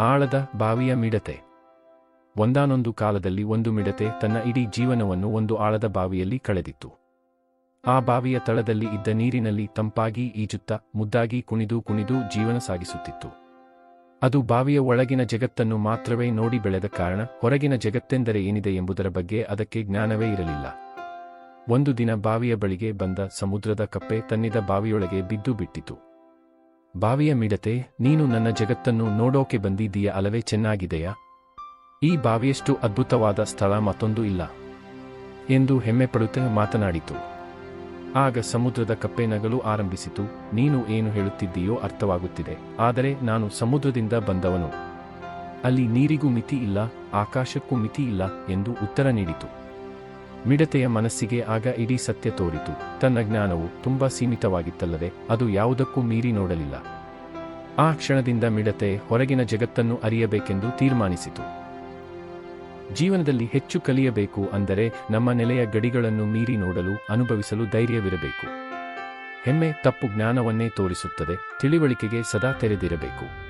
ಆಳದ ಬಾವಿಯ ಮಿಡತೆ. ಒಂದಾನೊಂದು ಕಾಲದಲ್ಲಿ ಒಂದು ಮಿಡತೆ ತನ್ನ ಇಡೀ ಜೀವನವನ್ನು ಒಂದು ಆಳದ ಬಾವಿಯಲ್ಲಿ ಕಳೆದಿತ್ತು. ಆ ಬಾವಿಯ ತಳದಲ್ಲಿ ಇದ್ದ ನೀರಿನಲ್ಲಿ ತಂಪಾಗಿ ಈಜುತ್ತಾ ಮುದ್ದಾಗಿ ಕುಣಿದು ಕುಣಿದು ಜೀವನ ಸಾಗಿಸುತ್ತಿತ್ತು. ಅದು ಬಾವಿಯ ಒಳಗಿನ ಜಗತ್ತನ್ನು ಮಾತ್ರವೇ ನೋಡಿ ಬೆಳೆದ ಕಾರಣ ಹೊರಗಿನ ಜಗತ್ತೆಂದರೆ ಏನಿದೆ ಎಂಬುದರ ಬಗ್ಗೆ ಅದಕ್ಕೆ ಜ್ಞಾನವೇ ಇರಲಿಲ್ಲ. ಒಂದು ದಿನ ಬಾವಿಯ ಬಳಿಗೆ ಬಂದ ಸಮುದ್ರದ ಕಪ್ಪೆ ತನ್ನಿದ ಬಾವಿಯೊಳಗೆ ಬಿದ್ದು ಬಿಟ್ಟಿತು. ಬಾವಿಯ ಮಿಡತೆ, ನೀನು ನನ್ನ ಜಗತ್ತನ್ನು ನೋಡೋಕೆ ಬಂದಿದ್ದೀಯ ಅಲವೇ ಚೆನ್ನಾಗಿದೆಯಾ? ಈ ಬಾವಿಯಷ್ಟು ಅದ್ಭುತವಾದ ಸ್ಥಳ ಮತ್ತೊಂದು ಇಲ್ಲ. ಎಂದು ಹೆಮ್ಮೆಪಡುತ್ತಾ ಮಾತನಾಡಿತು. ಆಗ ಸಮುದ್ರದ ಕಪ್ಪೆ ನಗಲು ಆರಂಭಿಸಿತು. ನೀನು ಏನು ಹೇಳುತ್ತಿದ್ದೀಯೋ ಅರ್ಥವಾಗುತ್ತಿದೆ. ಆದರೆ ನಾನು ಸಮುದ್ರದಿಂದ ಬಂದವನು. ಅಲ್ಲಿ ನೀರಿಗೂ ಮಿತಿ ಇಲ್ಲ, ಆಕಾಶಕ್ಕೂ ಮಿತಿ ಇಲ್ಲ ಎಂದು ಉತ್ತರ ನೀಡಿತು. ಮಿಡತೆಯ ಮನಸ್ಸಿಗೆ ಆಗ ಇಡೀ ಸತ್ಯ ತೋರಿತು. ತನ್ನ ಜ್ಞಾನವು ತುಂಬಾ ಸೀಮಿತವಾಗಿತ್ತಲ್ಲದೆ ಅದು ಯಾವುದಕ್ಕೂ ಮೀರಿ ನೋಡಲಿಲ್ಲ. ಆ ಕ್ಷಣದಿಂದ ಮಿಡತೆ ಹೊರಗಿನ ಜಗತ್ತನ್ನು ಅರಿಯಬೇಕೆಂದು ತೀರ್ಮಾನಿಸಿತು. ಜೀವನದಲ್ಲಿ ಹೆಚ್ಚು ಕಲಿಯಬೇಕು ಅಂದರೆ ನಮ್ಮ ನೆಲೆಯ ಗಡಿಗಳನ್ನು ಮೀರಿ ನೋಡಲು ಅನುಭವಿಸಲು ಧೈರ್ಯವಿರಬೇಕು. ಹೆಮ್ಮೆ ತಪ್ಪು ಜ್ಞಾನವನ್ನೇ ತೋರಿಸುತ್ತದೆ, ತಿಳಿವಳಿಕೆಗೆ ಸದಾ ತೆರೆದಿರಬೇಕು.